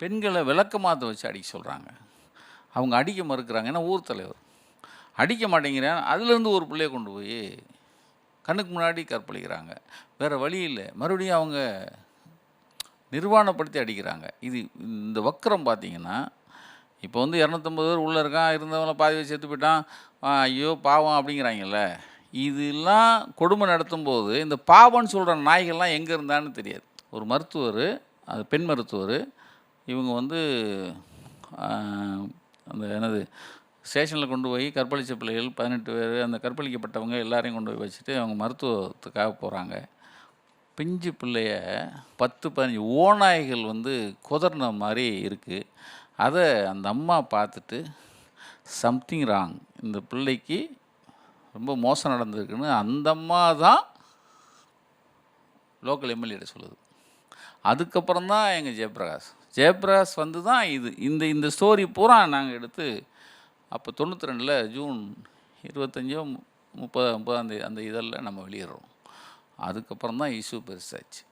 பெண்களை விளக்கமாத்த வச்சு அடிக்க சொல்கிறாங்க அவங்க அடிக்க மறுக்கிறாங்க. ஏன்னா ஊர் தலைவர். அடிக்க மாட்டேங்கிறேன் அதுலேருந்து ஒரு பிள்ளைய கொண்டு போய் கண்ணுக்கு முன்னாடி கற்பழிக்கிறாங்க. வேறு வழி இல்லை. மறுபடியும் அவங்க நிர்வாணப்படுத்தி அடிக்கிறாங்க. இது இந்த வக்கரம் பார்த்தீங்கன்னா இப்போ வந்து இரநூத்தம்பது பேர் உள்ளே இருக்கான். இருந்தவங்கள பாதி வச்சு செத்து போயிட்டான். ஐயோ பாவம் அப்படிங்கிறாங்கல்ல. இதெல்லாம் கொடுமை நடத்தும்போது இந்த பாவம்னு சொல்கிற நாய்கள்லாம் எங்கே இருந்தான்னு தெரியாது. ஒரு மருத்துவர் அது பெண் மருத்துவர் இவங்க வந்து அந்த என்னது ஸ்டேஷனில் கொண்டு போய் கற்பழித்த பிள்ளைகள் பதினெட்டு பேர் அந்த கற்பழிக்கப்பட்டவங்க எல்லாரையும் கொண்டு போய் வச்சுட்டு அவங்க மருத்துவத்துக்காக போகிறாங்க பிஞ்சு பிள்ளைய பத்து பதினஞ்சு ஓநாய்கள் வந்து குதறின மாதிரி இருக்குது அதை அந்த அம்மா பார்த்துட்டு சம்திங் ராங். இந்த பிள்ளைக்கு ரொம்ப மோசம் நடந்திருக்குன்னு அந்த அம்மா தான் லோக்கல் எம்எல்ஏட சொல்லுது. அதுக்கப்புறம் தான் எங்கள் ஜெயபிரகாஷ் ஜெயபிரகாஷ் வந்து தான் இது. இந்த இந்த ஸ்டோரி பூரா நாங்கள் எடுத்து அப்போ தொண்ணூற்றி ரெண்டில் ஜூன் இருபத்தஞ்சோ முப்பது முப்பதாந்தேதி அந்த இதெல்லாம் நம்ம வெளியிடுறோம். அதுக்கப்புறம் தான் இஷ்யூ பெருசாச்சு.